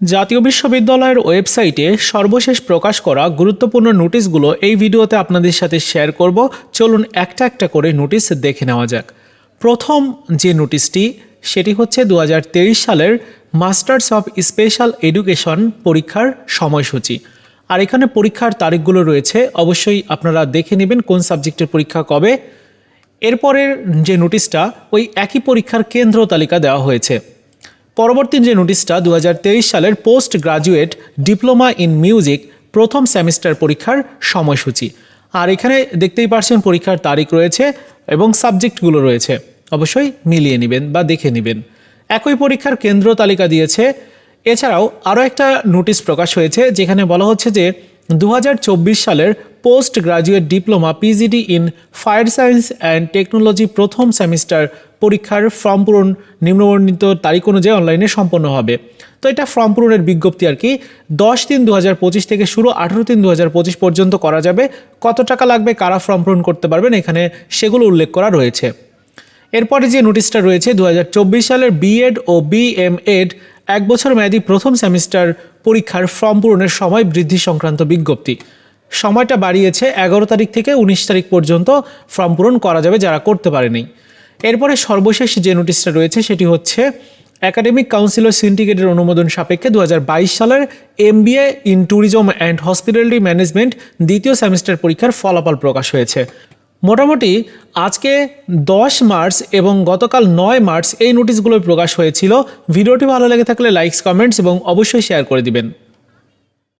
জাতীয় বিশ্ববিদ্যালয়ের ওয়েবসাইটে সর্বশেষ প্রকাশ করা গুরুত্বপূর্ণ নোটিশগুলো এই ভিডিওতে আপনাদের সাথে শেয়ার করব। চলুন একটা একটা করে নোটিশ দেখে নেওয়া যাক। প্রথম যে নোটিশটি, সেটি হচ্ছে দু হাজার তেইশ সালের মাস্টার্স অফ স্পেশাল এডুকেশন পরীক্ষার সময়সূচি। আর এখানে পরীক্ষার তারিখগুলো রয়েছে, অবশ্যই আপনারা দেখে নেবেন কোন সাবজেক্টের পরীক্ষা কবে। এরপরের যে নোটিশটা, ওই একই পরীক্ষার কেন্দ্র তালিকা দেওয়া হয়েছে। পরবর্তী যে নোটিশটা দু হাজার তেইশ সালের post graduate diploma in music প্রথম সেমিস্টার পরীক্ষার সময়সূচি। আর এখানে দেখতেই পারছেন পরীক্ষার তারিখ রয়েছে এবং সাবজেক্টগুলো রয়েছে। অবশ্যই মিলিয়ে নেবেন বা দেখে নেবেন। একই পরীক্ষার কেন্দ্র তালিকা দিয়েছে। এছাড়াও আরও একটা নোটিশ প্রকাশ হয়েছে যেখানে বলা হচ্ছে যে দু হাজার চব্বিশ সালের post graduate diploma PGD in fire science and technology প্রথম সেমিস্টার পরীক্ষার ফর্ম পূরণ নিম্নবর্ণিত তারিখ অনুযায়ী অনলাইনে সম্পন্ন হবে। তো এটা ফর্ম পূরণের বিজ্ঞপ্তি আর কি, দশ তিন দু থেকে শুরু আঠেরো তিন দু পর্যন্ত করা যাবে, কত টাকা লাগবে, কারা ফর্ম পূরণ করতে পারবেন, এখানে সেগুলো উল্লেখ করা রয়েছে। এরপরে যে নোটিশটা রয়েছে দু হাজার চব্বিশ সালের বিএড ও বিএমএড এক বছর মেয়াদি প্রথম সেমিস্টার পরীক্ষার ফর্ম পূরণের সময় বৃদ্ধি সংক্রান্ত বিজ্ঞপ্তি। সময়টা বাড়িয়েছে এগারো তারিখ থেকে উনিশ তারিখ পর্যন্ত ফর্ম পূরণ করা যাবে যারা করতে পারেনি। এরপরে সর্বশেষ যে নোটিশটা রয়েছে সেটি হচ্ছে একাডেমিক কাউন্সিল ও সিন্ডিকেটের অনুমোদন সাপেক্ষে দু হাজার বাইশ সালের MBA in tourism and hospitality management দ্বিতীয় সেমিস্টার পরীক্ষার ফলাফল প্রকাশ হয়েছে। মোটামুটি আজকে দশ মার্চ এবং গতকাল নয় মার্চ এই নোটিশগুলো প্রকাশ হয়েছিল। ভিডিওটি ভালো লেগে থাকলে লাইকস কমেন্টস এবং অবশ্যই শেয়ার করে দিবেন।